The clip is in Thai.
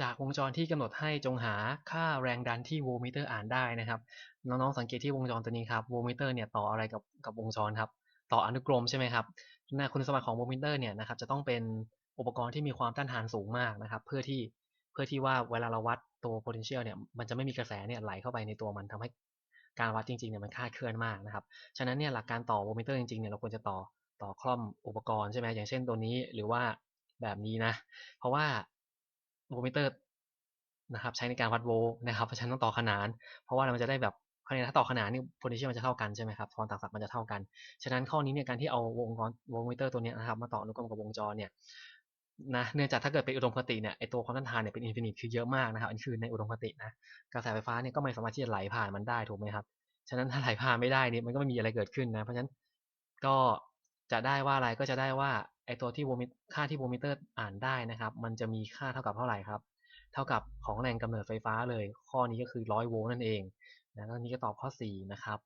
จากวงจรที่กำหนดให้จงหาค่าแรงดันที่โวลต์มิเตอร์อ่านได้นะครับ น้องๆสังเกตที่วงจรตัวนี้ครับโวลต์มิเตอร์เนี่ยต่ออะไรกับกับวงจรครับ ต่ออนุกรมใช่ไหมครับน้าคุณสมบัติของโวลต์มิเตอร์เนี่ยนะครับจะต้องเป็นอุปกรณ์ที่มีความต้านทานสูงมากนะครับ เพื่อที่เพื่อที่ว่าเวลาเราวัดตัว potential เนี่ยมันจะไม่มีกระแสเนี่ยไหลเข้าไปในตัวมันทำให้การวัดจริงๆเนี่ยมันคาดเคลื่อนมากนะครับฉะนั้นเนี่ยหลักการต่อโวลต์มิเตอร์จริงๆเนี่ยเราควรจะต่อต่อคล่อมอุปกรณ์ใช่ไหมอย่างเช่นตัวนี้หรือว่าแบบนี้นะ เพราะว่า โวลต์มิเตอร์นะครับใช้ในการวัดโวลต์นะครับเพราะฉะนั้นต้องต่อขนาน เพราะว่ามันจะได้แบบภายในถ้าต่อขนานนี่ potential มันจะเท่ากันใช่ไหมครับทอนต่างศักย์มันจะเท่ากัน ฉะนั้นข้อนี้เนี่ยการที่เอาวงจรวงมิเตอร์ตัวนี้นะครับมาต่ออนุกรมกับวงจรเนี่ยนะเนื่องจากถ้าเกิดเป็นอุดมคติเนี่ยไอตัวความต้านทานเนี่ยเป็นอินฟินิตคือเยอะมากนะครับอันนี้คือในอุดมคตินะกระแสไฟฟ้าเนี่ยก็ไม่สามารถที่จะไหลผ่านมันได้ถูกไหมครับฉะนั้นถ้าไหลผ่านไม่ได้เนี่ยมันก็ไม่มีอะไรเกิดขึ้นนะเพราะฉะนั้นก็จะได้ว่าอะไรก็จะได้ว่า ไอตัวที่โวลต์มิค่าที่โวมิเตอร์อ่านได้นะครับ มันจะมีค่าเท่ากับเท่าไหร่ครับ เท่ากับของแรงกำเนิดไฟฟ้าเลย ข้อนี้ก็คือร้อยโวลต์นั่นเองนะแล้วนี้ก็ตอบข้อ 4 นะครับ